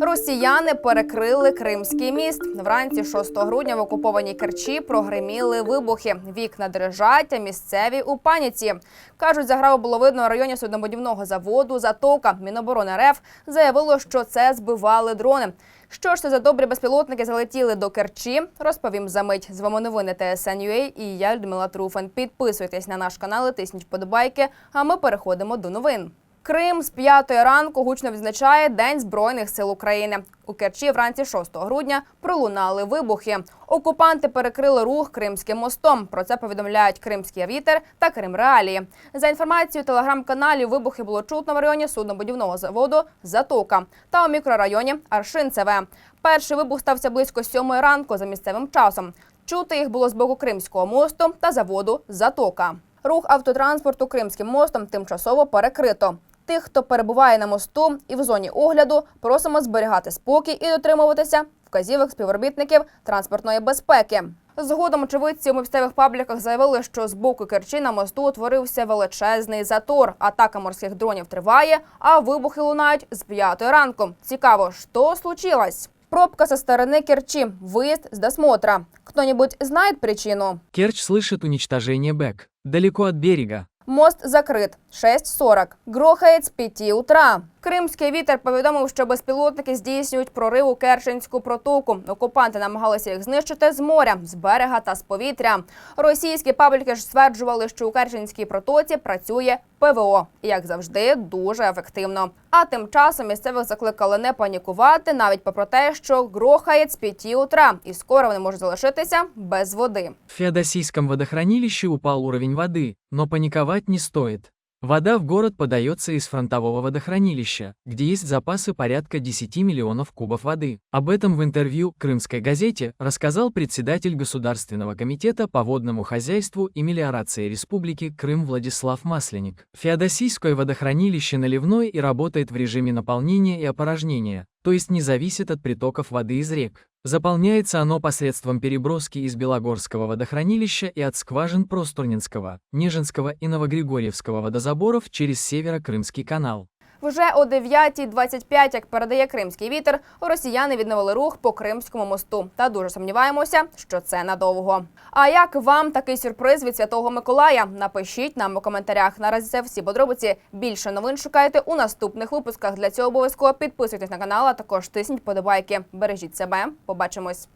Росіяни перекрили Кримський міст. Вранці 6 грудня в окупованій Керчі прогриміли вибухи. Вікна дрижать, а місцеві у паніці. Кажуть, заграву було видно в районі суднобудівного заводу Затока. Міноборони РФ заявило, що це збивали дрони. Що ж це за добрі безпілотники залетіли до Керчі? Розповім за мить. З вами новини ТСН.UA і я Людмила Труфан. Підписуйтесь на наш канал, тисніть вподобайки. А ми переходимо до новин. Крим з п'ятої ранку гучно відзначає День Збройних сил України. У Керчі вранці 6 грудня пролунали вибухи. Окупанти перекрили рух Кримським мостом. Про це повідомляють Кримський вітер та Крим Реалії. За інформацією телеграм-каналів, вибухи було чутно в районі суднобудівного заводу Затока та у мікрорайоні Аршинцеве. Перший вибух стався близько сьомої ранку за місцевим часом. Чути їх було з боку Кримського мосту та заводу Затока. Рух автотранспорту Кримським мостом тимчасово перекрито Тих, хто перебуває на мосту і в зоні огляду, просимо зберігати спокій і дотримуватися вказівок співробітників транспортної безпеки. Згодом очевидці у місцевих пабліках заявили, що з боку Керчі на мосту утворився величезний затор. Атака морських дронів триває, а вибухи лунають з п'ятої ранку. Цікаво, що случилось? Пробка со стороны Керчи. Выезд с досмотра. Кто-нибудь знает причину? Керчь слышит уничтожение БЭК. Далеко от берега. Мост закрит. 6.40. Грохает с 5 утра. Кримський вітер повідомив, що безпілотники здійснюють прорив у Керченську протоку. Окупанти намагалися їх знищити з моря, з берега та з повітря. Російські пабліки ж стверджували, що у Керченській протоці працює ПВО. І, як завжди, дуже ефективно. А тим часом місцевих закликали не панікувати, навіть попри те, що грохає з 5 утра, і скоро вони можуть залишитися без води. В Феодосийском водохранилище упал уровень воды, но паниковать не стоит. Вода в город подается из фронтового водохранилища, где есть запасы порядка 10 миллионов кубов воды. Об этом в интервью «Крымской газете» рассказал председатель Государственного комитета по водному хозяйству и мелиорации Республики Крым Владислав Масленник. Феодосийское водохранилище наливное и работает в режиме наполнения и опорожнения, то есть не зависит от притоков воды из рек. Заполняется оно посредством переброски из Белогорского водохранилища и от скважин Простурненского, Нежинского и Новогригорьевского водозаборов через Северо-Крымский канал. Вже о 9.25, як передає кримський вітер, росіяни відновили рух по Кримському мосту. Та дуже сумніваємося, що це надовго. А як вам такий сюрприз від Святого Миколая? Напишіть нам у коментарях. Наразі це всі подробиці. Більше новин шукайте у наступних випусках. Для цього обов'язково підписуйтесь на канал, а також тисніть подобайки. Бережіть себе. Побачимось.